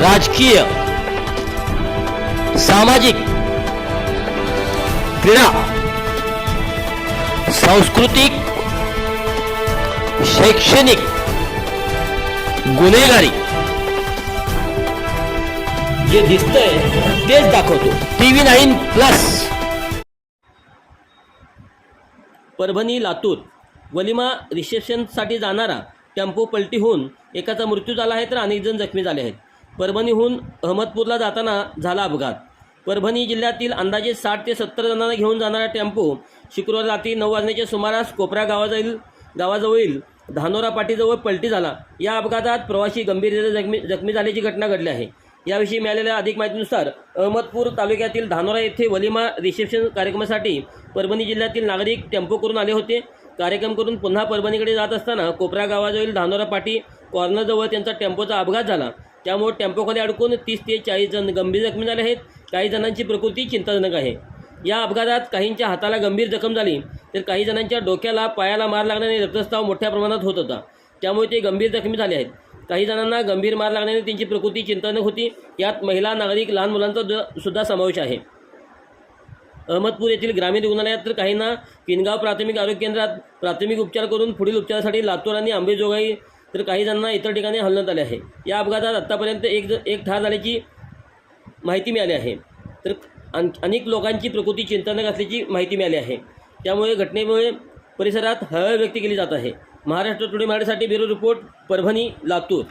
राजकीय सामाजिक क्रीडा सांस्कृतिक शैक्षणिक गुन्हेगारी. जे दिसतंय तेच दाखवतो. TV nine plus. Parbhani Latur. वलिमा रिसेप्शनसाठी जाणारा टेम्पो पलटी होऊन एकाचा मृत्यू झाला आहे तर अनेक जण जखमी झाले आहेत. परभणीहून अहमदपूरला जाताना झाला अपघात. परभणी जिल्ह्यातील अंदाजे साठ ते सत्तर जणांना घेऊन जाणारा टेम्पो शुक्रवार रात्री नऊ वाजण्याच्या सुमारास कोपरा गावाजवळील गावाजवळील धानोरा पाटीजवळ पलटी झाला. या अपघातात प्रवासी गंभीररित्या जखमी जखमी झाल्याची घटना घडली आहे. याविषयी मिळालेल्या अधिक माहितीनुसार अहमदपूर तालुक्यातील धानोरा येथे वलिमा रिसेप्शन कार्यक्रमासाठी परभणी जिल्ह्यातील नागरिक टेम्पो करून आले होते. कार्यक्रम करून पुन्हा परभणीकडे जात असताना कोपरा गावाजवळील धानोरा पाटी कॉर्नरजवळ त्यांचा टेम्पोचा अपघात झाला. त्यामुळे टेम्पोखाली अडकून तीस ते चाळीस जण गंभीर जखमी झाले आहेत. काही जणांची प्रकृती चिंताजनक आहे. या अपघातात काहींच्या हाताला गंभीर जखम झाली तर काही जणांच्या डोक्याला पायाला मार लागल्याने रक्तस्राव मोठ्या प्रमाणात होत होता. त्यामुळे ते गंभीर जखमी झाले आहेत. काही जणांना गंभीर मार लागल्याने त्यांची प्रकृती चिंताजनक होती. यात महिला नागरिक लहान मुलांचा द- सुद्धा समावेश आहे. अहमदपूर येथील ग्रामीण रुग्णालयात तर काहींना किनगाव प्राथमिक आरोग्य केंद्रात प्राथमिक उपचार करून पुढील उपचारासाठी लातूर आणि आंबेजोगाई तर काही जणांना इतर ठिकाणी हलवण्यात आले आहे. या अपघातात आत्तापर्यंत एक एक ठार झाल्याची माहिती मिळाली आहे. तर अन अनेक लोकांची प्रकृती चिंतानक असल्याची माहिती मिळाली आहे. त्यामुळे घटनेमुळे परिसरात हळहळ व्यक्त केली जात आहे. महाराष्ट्र टुडे मराठीसाठी ब्युरो रिपोर्ट परभणी लातूर.